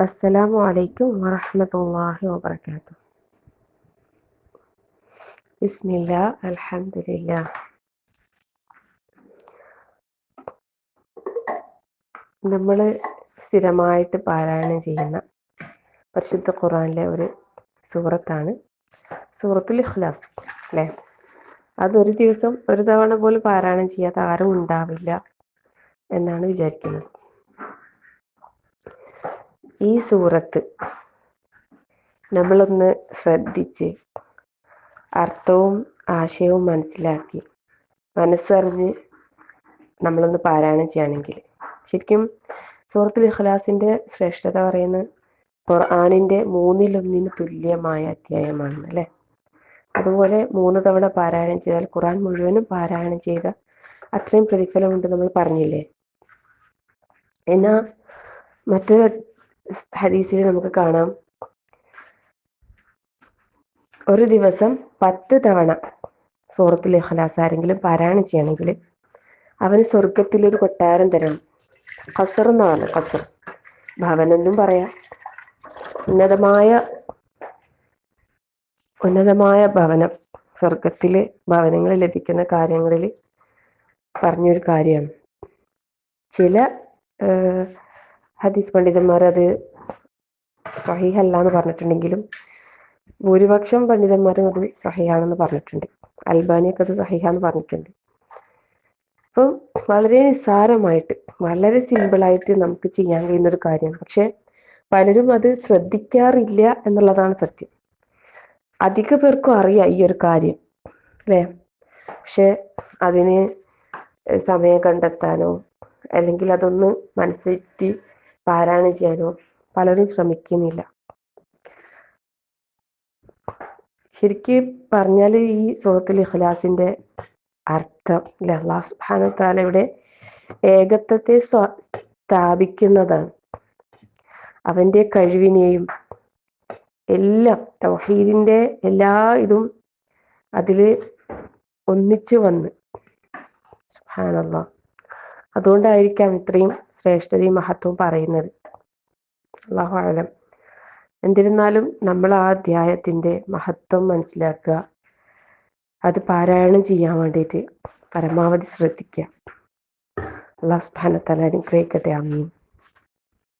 അസ്സലാമു അലൈക്കും വറഹമത്തല്ലാഹി വബർക്കാത്തു ബിസ്മില്ല അൽഹമില്ല നമ്മൾ സ്ഥിരമായിട്ട് പാരായണം ചെയ്യുന്ന പരിശുദ്ധ ഖുറാനിലെ ഒരു സൂറത്താണ്. സൂറത്തുൽ ഇഖ്ലാസ് അല്ലേ? അതൊരു ദിവസം ഒരു തവണ പോലും പാരായണം ചെയ്യാത്ത ആരും ഉണ്ടാവില്ല എന്നാണ് വിചാരിക്കുന്നത്. ഈ സൂറത്ത് നമ്മളൊന്ന് ശ്രദ്ധിച്ച് അർത്ഥവും ആശയവും മനസ്സിലാക്കി മനസ്സറിഞ്ഞ് നമ്മളൊന്ന് പാരായണം ചെയ്യുകയാണെങ്കിൽ ശരിക്കും സൂറത്തുൽ ഇഖ്ലാസിന്റെ ശ്രേഷ്ഠത പറയുന്നത് ഖുർആാനിന്റെ മൂന്നിലൊന്നിന് തുല്യമായ അധ്യായമാണ് അല്ലേ? അതുപോലെ മൂന്ന് തവണ പാരായണം ചെയ്താൽ ഖുർആൻ മുഴുവനും പാരായണം ചെയ്ത അത്രയും പ്രതിഫലമുണ്ട് നമ്മൾ പറഞ്ഞില്ലേ? എന്നാ മറ്റൊരു ഹദീസിൽ നമുക്ക് കാണാം. ഒരു ദിവസം പത്ത് തവണ സൂറത്തുൽ ഇഖ്ലാസ് ആരെങ്കിലും പാരായണം ചെയ്യണമെങ്കിൽ അവന് സ്വർഗത്തിലൊരു കൊട്ടാരം തരണം. ഖസർ എന്നാണ് ഖസർ. ഭവനം എന്നും പറയാം. ഉന്നതമായ ഉന്നതമായ ഭവനം സ്വർഗത്തിലെ ഭവനങ്ങൾ ലഭിക്കുന്ന കാര്യങ്ങളിൽ പറഞ്ഞൊരു കാര്യമാണ്. ചില ഹദീസ് പണ്ഡിതന്മാർ അത് സഹിഹല്ല എന്ന് പറഞ്ഞിട്ടുണ്ടെങ്കിലും ഭൂരിപക്ഷം പണ്ഡിതന്മാരും അത് സഹിയാണെന്ന് പറഞ്ഞിട്ടുണ്ട്. അൽബാനിയൊക്കെ അത് സഹിഹാന്ന് പറഞ്ഞിട്ടുണ്ട്. അപ്പം വളരെ നിസ്സാരമായിട്ട് വളരെ സിമ്പിളായിട്ട് നമുക്ക് ചെയ്യാൻ കഴിയുന്ന ഒരു കാര്യമാണ്. പക്ഷെ പലരും അത് ശ്രദ്ധിക്കാറില്ല എന്നുള്ളതാണ് സത്യം. അധിക പേർക്കും അറിയാം ഈ ഒരു കാര്യം അല്ലേ? പക്ഷെ അതിന് സമയം കണ്ടെത്താനോ അല്ലെങ്കിൽ അതൊന്ന് മനസ്സിരുത്തി പാരായണം ചെയ്യാനോ പലരും ശ്രമിക്കുന്നില്ല. ശരിക്ക് പറഞ്ഞാൽ ഈ സൂറത്തുൽ ഇഖ്ലാസിന്റെ അർത്ഥം അല്ലെ? അള്ളാഹു സുബാന താലയുടെ ഏകത്വത്തെ സ്ഥാപിക്കുന്നതാണ്. അവന്റെ കഴിവിനെയും എല്ലാം തൗഹീദിന്റെ എല്ലാ ഇതും അതിൽ ഒന്നിച്ചു വന്ന്. സുബ്ഹാനല്ല അതുകൊണ്ടായിരിക്കാം ഇത്രയും ശ്രേഷ്ഠതയും മഹത്വവും പറയുന്നത്. അള്ളാഹു ആലം എന്നിരുന്നാലും നമ്മൾ ആ അധ്യായത്തിന്റെ മഹത്വം മനസ്സിലാക്കുക. അത് പാരായണം ചെയ്യാൻ വേണ്ടിയിട്ട് പരമാവധി ശ്രദ്ധിക്കുക. അള്ളാഹു സുബ്ഹാനത്തല അനുഗ്രഹിക്കട്ടെ. അമ്മീൻ